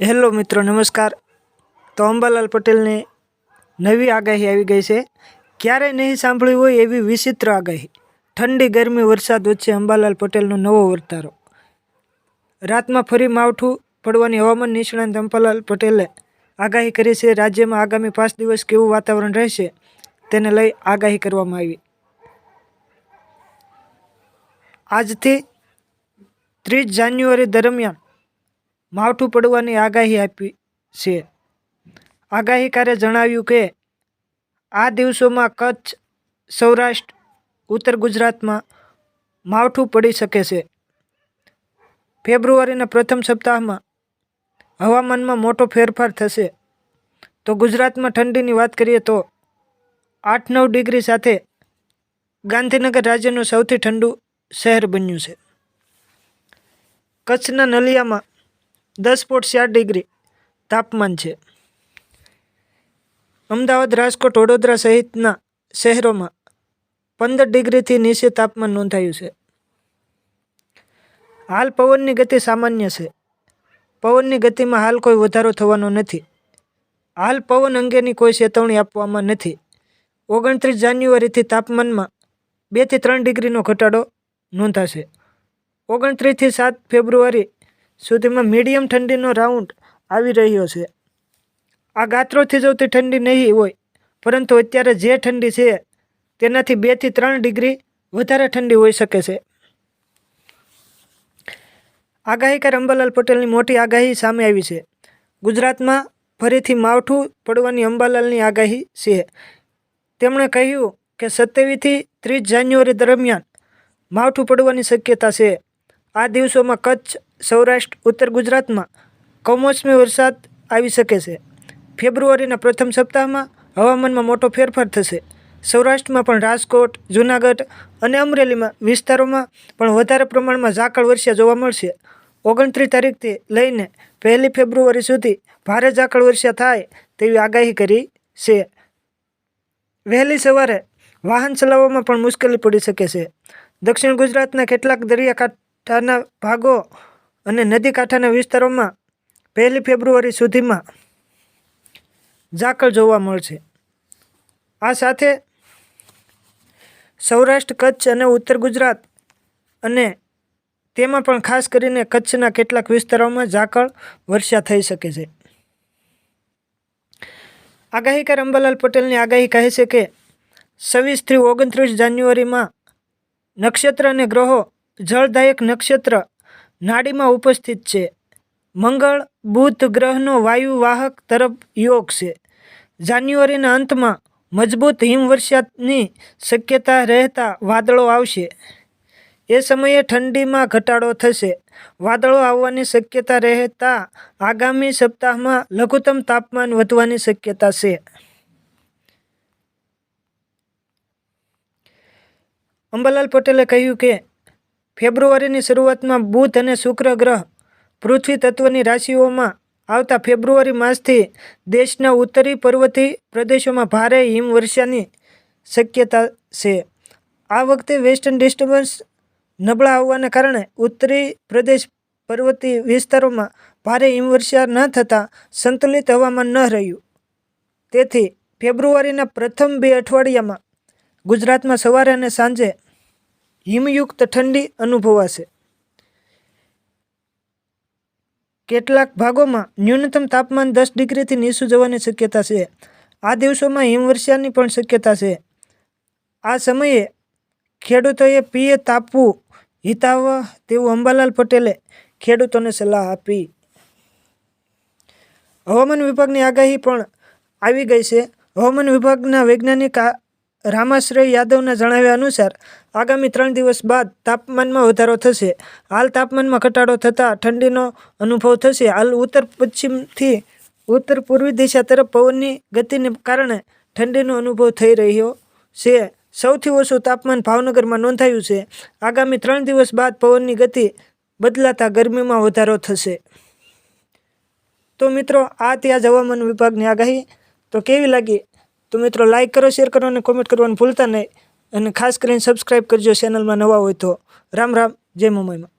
Hello મિત્રો, નમસ્કાર. તો અંબાલાલ પટેલની નવી આગાહી આવી ગઈ છે. ક્યારેય નહીં સાંભળ્યું હોય એવી વિચિત્ર આગાહી. ઠંડી, ગરમી, વરસાદ વચ્ચે અંબાલાલ પટેલનો નવો વર્તારો. રાતમાં ફરી માવઠું પડવાની હવામાન નિષ્ણાંત અંબાલાલ પટેલે આગાહી કરી છે. રાજ્યમાં આગામી પાંચ દિવસ કેવું વાતાવરણ રહેશે તેને લઈ આગાહી કરવામાં આવી. આજથી ત્રીસ જાન્યુઆરી દરમિયાન માવઠું પડવાની આગાહી આપી છે. આગાહીકારે જણાવ્યું કે, આ દિવસોમાં કચ્છ, સૌરાષ્ટ્ર, ઉત્તર ગુજરાતમાં માવઠું પડી શકે છે. ફેબ્રુઆરીના પ્રથમ સપ્તાહમાં હવામાનમાં મોટો ફેરફાર થશે. તો ગુજરાતમાં ઠંડીની વાત કરીએ તો આઠ નવ ડિગ્રી સાથે ગાંધીનગર રાજ્યનું સૌથી ઠંડુ શહેર બન્યું છે. કચ્છના નલિયામાં દસ પોઈન્ટ ચાર ડિગ્રી તાપમાન છે. અમદાવાદ, રાજકોટ, વડોદરા સહિતના શહેરોમાં પંદર ડિગ્રીથી નીચે તાપમાન નોંધાયું છે. હાલ પવનની ગતિ સામાન્ય છે. પવનની ગતિમાં હાલ કોઈ વધારો થવાનો નથી. હાલ પવન અંગેની કોઈ ચેતવણી આપવામાં નથી. ઓગણત્રીસ જાન્યુઆરીથી તાપમાનમાં બેથી ત્રણ ડિગ્રીનો ઘટાડો નોંધાશે. ઓગણત્રીસથી સાત ફેબ્રુઆરી સુધીમાં મીડિયમ ઠંડીનો રાઉન્ડ આવી રહ્યો છે. આ ગાત્રોથી જવતી ઠંડી નહીં હોય, પરંતુ અત્યારે જે ઠંડી છે, તેનાથી બેથી ત્રણ ડિગ્રી વધારે ઠંડી હોઈ શકે છે. આગાહીકાર અંબાલાલ પટેલની મોટી આગાહી સામે આવી છે. ગુજરાતમાં ફરીથી માવઠું પડવાની અંબાલાલની આગાહી છે. તેમણે કહ્યું કે સત્યાવીસથી ત્રીસ જાન્યુઆરી દરમિયાન માવઠું પડવાની શક્યતા છે. આ દિવસોમાં કચ્છ, સૌરાષ્ટ્ર, ઉત્તર ગુજરાતમાં કમોસમી વરસાદ આવી શકે છે. ફેબ્રુઆરીના પ્રથમ સપ્તાહમાં હવામાનમાં મોટો ફેરફાર થશે. સૌરાષ્ટ્રમાં પણ રાજકોટ, જૂનાગઢ અને અમરેલીમાં વિસ્તારોમાં પણ વધારે પ્રમાણમાં ઝાકળ વર્ષા જોવા મળશે. ઓગણત્રીસ તારીખથી લઈને પહેલી ફેબ્રુઆરી સુધી ભારે ઝાકળ વર્ષા થાય તેવી આગાહી કરી છે. વહેલી સવારે વાહન ચલાવવામાં પણ મુશ્કેલી પડી શકે છે. દક્ષિણ ગુજરાતના કેટલાક દરિયાકાંઠાના ભાગો અને નદી કાંઠાના વિસ્તારોમાં પહેલી ફેબ્રુઆરી સુધીમાં ઝાકળ જોવા મળશે. આ સાથે સૌરાષ્ટ્ર, કચ્છ અને ઉત્તર ગુજરાત અને તેમાં પણ ખાસ કરીને કચ્છના કેટલાક વિસ્તારોમાં ઝાકળ વર્ષા થઈ શકે છે. આગાહીકાર અંબાલાલ પટેલની આગાહી કહે છે કે છવ્વીસથી ઓગણત્રીસ જાન્યુઆરીમાં નક્ષત્ર અને ગ્રહો જળદાયક નક્ષત્ર નાડીમાં ઉપસ્થિત છે. મંગળ બુધ ગ્રહનો વાયુ વાહક તરફ યોગ છે. જાન્યુઆરીના અંતમાં મજબૂત હિમવર્ષાની શક્યતા રહેતા વાદળો આવશે. એ સમયે ઠંડીમાં ઘટાડો થશે. વાદળો આવવાની શક્યતા રહેતા આગામી સપ્તાહમાં લઘુત્તમ તાપમાન વધવાની શક્યતા છે. અંબાલાલ પટેલે કહ્યું કે ફેબ્રુઆરીની શરૂઆતમાં બુધ અને શુક્ર ગ્રહ પૃથ્વી તત્વની રાશિઓમાં આવતા ફેબ્રુઆરી માસથી દેશના ઉત્તરી પર્વતી પ્રદેશોમાં ભારે હિમવર્ષાની શક્યતા છે. આ વખતે વેસ્ટર્ન ડિસ્ટર્બન્સ નબળા આવવાને કારણે ઉત્તરી પ્રદેશ પર્વતી વિસ્તારોમાં ભારે હિમવર્ષા ન થતાં સંતુલિત હવામાન ન રહ્યું. તેથી ફેબ્રુઆરીના પ્રથમ બે અઠવાડિયામાં ગુજરાતમાં સવારે અને સાંજે હિમયુક્ત ઠંડી અનુભવાશે. કેટલાક ભાગોમાં ન્યૂનતમ તાપમાન દસ ડિગ્રીથી નીચું જવાની શક્યતા છે. આ દિવસોમાં હિમવર્ષાની પણ શક્યતા છે. આ સમયે ખેડૂતોએ પીએ તાપવું હિતાવહ તેવું અંબાલાલ પટેલે ખેડૂતોને સલાહ આપી. હવામાન વિભાગની આગાહી પણ આવી ગઈ છે. હવામાન વિભાગના વૈજ્ઞાનિક રામાશ્રય યાદવના જણાવ્યા અનુસાર, આગામી ત્રણ દિવસ બાદ તાપમાનમાં વધારો થશે. હાલ તાપમાનમાં ઘટાડો થતાં ઠંડીનો અનુભવ થશે. હાલ ઉત્તર પશ્ચિમથી ઉત્તર પૂર્વી દિશા તરફ પવનની ગતિને કારણે ઠંડીનો અનુભવ થઈ રહ્યો છે. સૌથી ઓછું તાપમાન ભાવનગરમાં નોંધાયું છે. આગામી ત્રણ દિવસ બાદ પવનની ગતિ બદલાતા ગરમીમાં વધારો થશે. તો મિત્રો, આ ત્યાં હવામાન વિભાગની આગાહી. તો કેવી લાગી? તો મિત્રો લાઇક કરો શેર કરો અને કોમેન્ટ કરવાનું ભૂલતા નહીં. અને ખાસ કરીને સબસ્ક્રાઈબ કરજો ચેનલમાં નવા હોય તો. રામ રામ, જય મુંબઈમાં.